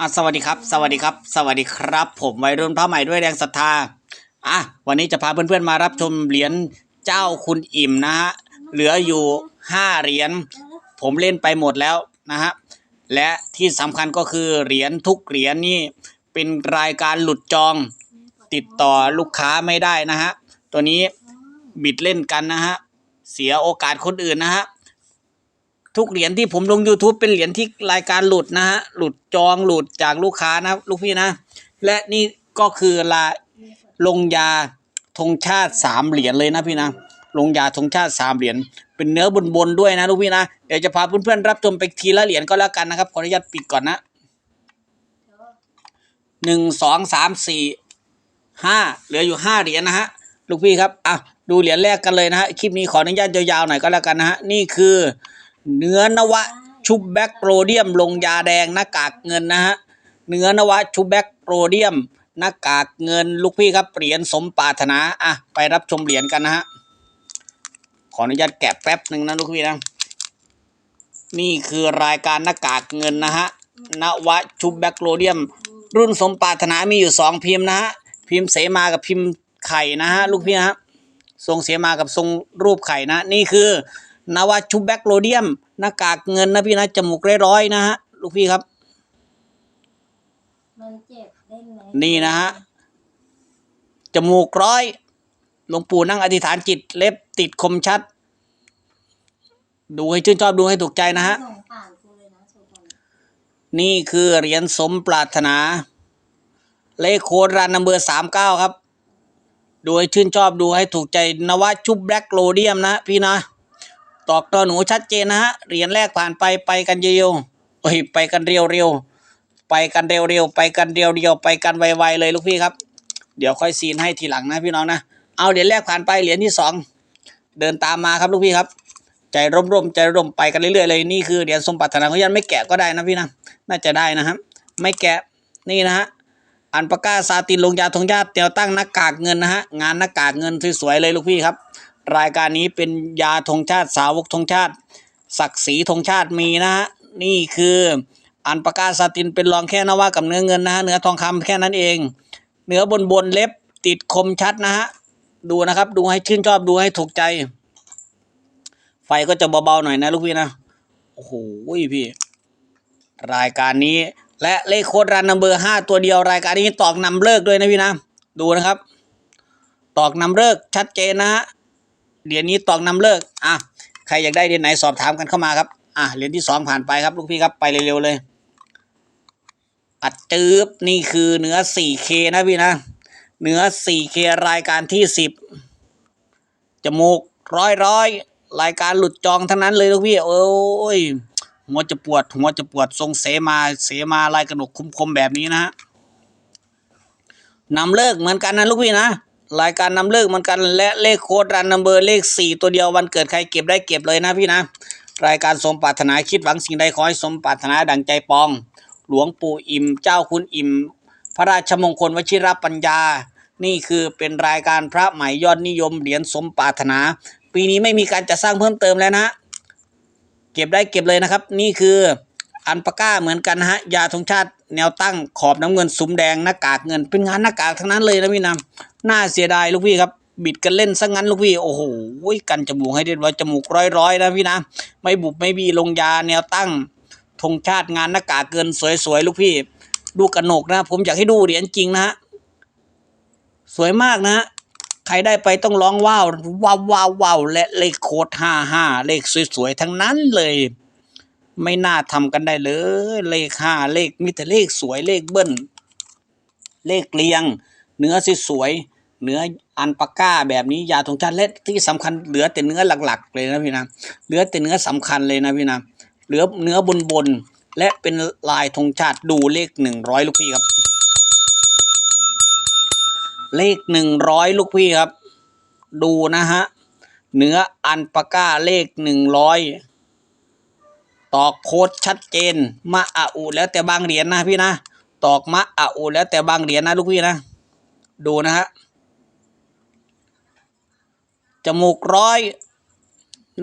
อะสวัสดีครับ สวัสดีครับ สวัสดีครับ ผมวัยรุ่นพระใหม่ด้วยแรงศรัทธาอะวันนี้จะพาเพื่อนๆมารับชมเหรียญเจ้าคุณอิ่มนะฮะเหลืออยู่ห้าเหรียญผมเล่นไปหมดแล้วนะฮะและที่สำคัญก็คือเหรียญทุกเหรียญนี่เป็นรายการหลุดจอง ติดต่อลูกค้าไม่ได้นะฮะตัวนี้บิดเล่นกันนะฮะเสียโอกาสคนอื่นนะฮะ ทุกเหรียญที่ผมลง YouTube เป็นเหรียญที่รายการหลุดนะฮะ หลุดจองหลุดจากลูกค้านะลูกพี่นะ และนี่ก็คือลาลงยาธงชาติสามเหรียญเลยนะพี่นะลงยาธงชาติสามเหรียญเป็นเนื้อบนบนด้วยนะลูกพี่นะเดี๋ยวจะพาเพื่อนๆรับชมไปทีละเหรียญก็แล้วกันนะครับขออนุญาตปิดก่อนนะหนึ่งสองสามสี่ห้าเหลืออยู่ห้าเหรียญนะฮะลูกพี่ครับอะดูเหรียญแรกกันเลยนะฮะคลิปนี้ขออนุญาตยาวๆหน่อยก็แล้วกันนะฮะนี่คือ เนื้อนวะชุบแบคโรเดียมลงยาแดงหน้ากากเงินนะฮะเนื้อนวะชุบแบคโรเดียมหน้ากากเงินลูกพี่ครับเหรียญสมปรารถนาอะไปรับชมเหรียญกันนะฮะขออนุญาตแกะแป๊บหนึ่งนะลูกพี่นะนี่คือรายการหน้ากากเงินนะฮะนวะชุบแบคโรเดียม รุ่นสมปรารถนามีอยู่สองพิมพ์นะฮะพิมพ์เสมากับพิมพ์ไข่นะฮะลูกพี่นะฮะทรงเสมากับทรงรูปไข่นะ นี่คือ นวะชุบแบคโรเดียม หน้ากากเงินนะพี่นะจมูกร้อยๆนะฮะลูกพี่ครับ มันเจ็บเล่นไหมนี่นะฮะจมูกร้อยหลวงปู่นั่งอธิษฐานจิตเล็บติดคมชัด ดูให้ชื่นชอบดูให้ถูกใจนะฮะ ส่งผ่านกูเลยนะโชว์ก่อนนี่คือเหรียญสมปรารถนา เลขโค้ดรันนัมเบอร์สามเก้าครับ ดูให้ชื่นชอบดูให้ถูกใจนวะชุบแบล็กโรเดียมนะพี่นะ ตอกตัวหนูชัดเจนนะฮะเหรียญแรกผ่านไปไปกันเร็วๆโอ้ยไปกันเร็วๆไปกันเร็วๆไปกันเร็วๆไปกันไวๆเลยลูกพี่ครับ เดี๋ยวค่อยซีนให้ทีหลังนะพี่น้องนะเอาเหรียญแรกผ่านไปเหรียญที่สองเดินตามมาครับลูกพี่ครับ ใจร่มๆใจร่มไปกันเรื่อยๆเลยนี่คือเหรียญสมปรารถนาเขายันไม่แกะก็ได้นะพี่นะน่าจะได้นะครับไม่แกะนี่นะฮะอันปากกาซาตินลงยาธงญาติเตียวตั้งหน้ากากเงินนะฮะงานหน้ากากเงินสวยๆเลยลูกพี่ครับ รายการนี้เป็นยาธงชาติสาวกธงชาติ ศักดิ์ศรีธงชาติมีนะฮะนี่คืออันปากกาซาตินเป็นรองแค่นว่ากับเนื้อเงินนะฮะเนื้อทองคำแค่นั้นเอง เนื้อบนบนเล็บติดคมชัดนะฮะดูนะครับดูให้ชื่นชอบดูให้ถูกใจ ไฟก็จะเบาๆหน่อยนะลูกพี่นะโอ้โหพี่ รายการนี้และเลขโค้ดรันนัมเบอร์ห้าตัวเดียวรายการนี้ตอกนำเลิกด้วยนะพี่นะ ดูนะครับ ตอกนำเลิกชัดเจนนะฮะ เหรียญนี้ตอกนำเลิกอะใครอยากได้เหรียญไหนสอบถามกันเข้ามาครับอะเหรียญที่สองผ่านไปครับ ลูกพี่ครับไปเร็วๆเลยอัดจืบนี่คือเนื้อ 4K นะพี่นะเนื้อ 4K รายการที่สิบจมูกร้อยร้อยรายการหลุดจองทั้งนั้นเลยลูกพี่โอ้ยหัวจะปวดหัวจะปวดทรงเสมาเสมาลายกระหนกคมๆแบบนี้นะฮะนำเลิกเหมือนกันนะลูกพี่นะ รายการนำเลิกเหมือนกันและเลขโค้ดรันนัมเบอร์เลขสี่ตัวเดียววันเกิดใครเก็บได้เก็บเลยนะพี่นะ รายการสมปรารถนาคิดหวังสิ่งใดขอให้สมปรารถนาดังใจปอง หลวงปู่อิ่ม เจ้าคุณอิ่ม พระราชมงคลวชิรปัญญา นี่คือเป็นรายการพระใหม่ยอดนิยมเหรียญสมปรารถนา ปีนี้ไม่มีการจัดสร้างเพิ่มเติมแล้วนะ เก็บได้เก็บเลยนะครับ นี่คืออันปาก้าเหมือนกันฮะยาธงชาติ แนวตั้งขอบน้ำเงินสุมแดงหน้ากากเงิน เป็นงานหน้ากากทั้งนั้นเลยนะพี่นะน่าเสียดายลูกพี่ครับบิดกันเล่นซะงั้นลูกพี่โอ้โหกันจมูกให้เรียบร้อยจมูกร้อยๆนะพี่นะไม่บุบไม่บีลงยาแนวตั้งธงชาติงานหน้ากากเกินสวยๆลูกพี่ ดูกระหนกนะ ผมอยากให้ดูเหรียญจริงนะฮะสวยมากนะฮะใครได้ไปต้องร้องว้าวว้าวว้าวและเลขโค้ดห้าห้าเลขสวยๆทั้งนั้นเลย ไม่น่าทำกันได้เลย เลขห้าเลขมีแต่เลขสวยเลขเบิ้ลเลขเรียง เนื้อสวยเนื้ออันปาก้าแบบนี้ยาธงชาติและที่สำคัญเหลือแต่เนื้อหลัก ๆ เลยนะพี่นะเหลือแต่เนื้อสำคัญเลยนะพี่นะเหลือเนื้อบนบนและเป็นลายธงชาติดูเลขหนึ่งร้อยลูกพี่ครับ เลขหนึ่งร้อยลูกพี่ครับ ดูนะฮะเนื้ออันปาก้าเลขหนึ่งร้อย ตอกโค้ดชัดเจน มะอะอุแล้วแต่บางเหรียญนะพี่นะ ตอกมะอะอุแล้วแต่บางเหรียญนะลูกพี่นะ ดูนะฮะ จมูกร้อย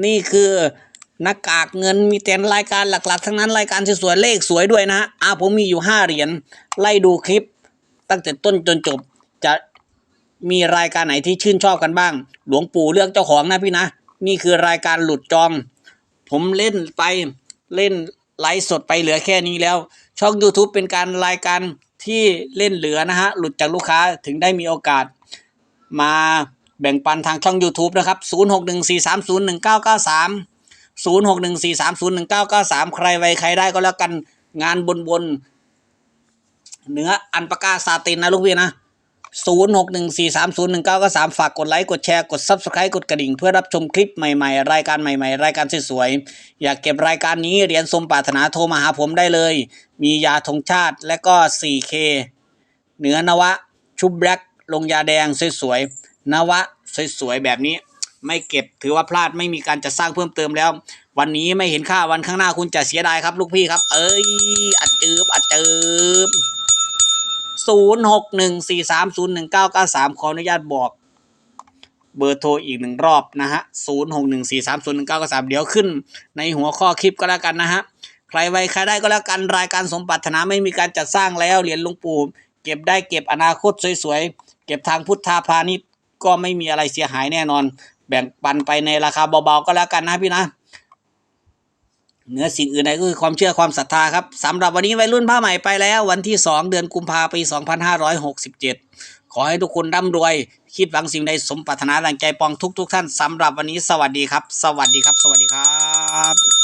นี่คือหน้ากากเงินมีแต่รายการหลัก ๆ ทั้งนั้นรายการสวยๆเลขสวยด้วยนะฮะอ่าผมมีอยู่ห้าเหรียญไล่ดูคลิป ตั้งแต่ต้นจนจบจะมีรายการไหนที่ชื่นชอบกันบ้าง หลวงปู่เลือกเจ้าของนะพี่นะ นี่คือรายการหลุดจอง ผมเล่นไป เล่นไลฟ์สดไปเหลือแค่นี้แล้ว ช่อง YouTube เป็นการรายการที่เล่นเหลือนะฮะ หลุดจากลูกค้าถึงได้มีโอกาส มาแบ่งปันทางช่อง YouTube นะครับ 0614301993 0614301993 ใครไวใครได้ก็แล้วกันงานบนบนเนื้ออันปากาซาตินนะลูกพี่นะ 0614301993 ฝากกดไลค์ กดแชร์ กด Subscribe กดกระดิ่ง เพื่อรับชมคลิปใหม่ๆ รายการใหม่ๆ รายการสวยๆ อยากเก็บรายการนี้เหรียญสมปรารถนาโทรมาหาผมได้เลย มียาธงชาติและก็ 4K เหนือนวะ ชุบแบล็กลงยาแดงสวยๆ นวะสวยๆ แบบนี้ ไม่เก็บถือว่าพลาดไม่มีการจัดสร้างเพิ่มเติมแล้ว วันนี้ไม่เห็นค่าวันข้างหน้าคุณจะเสียดายครับลูกพี่ครับ เอ้ยอัดจืบอัดจืบ ศูนย์หกหนึ่งสี่สามศูนย์หนึ่งเก้าเก้าสามขออนุญาตบอก เบอร์โทรอีกหนึ่งรอบนะฮะศูนย์หกหนึ่งสี่สามศูนย์หนึ่งเก้าเก้าสามเดี๋ยวขึ้น ในหัวข้อคลิปก็แล้วกันนะฮะใครไวใครได้ก็แล้วกันรายการสมปรารถนาไม่มีการจัดสร้างแล้วเหรียญหลุงปู่เก็บได้เก็บอนาคตสวยๆ เก็บทางพุทธาพาณิชย์ก็ไม่มีอะไรเสียหายแน่นอน แบ่งปันไปในราคาเบาๆก็แล้วกันนะพี่นะ เหนือสิ่งอื่นใดก็คือความเชื่อความศรัทธาครับสำหรับวันนี้วัยรุ่นผ้าใหม่ไปแล้ว วันที่ 2 เดือนกุมภาพันธ์ปี 2567 ขอให้ทุกคนร่ำรวย คิดหวังสิ่งใดสมปรารถนาดังใจปองทุก ๆทท่านสำหรับวันนี้สวัสดีครับ สวัสดีครับ สวัสดีครับ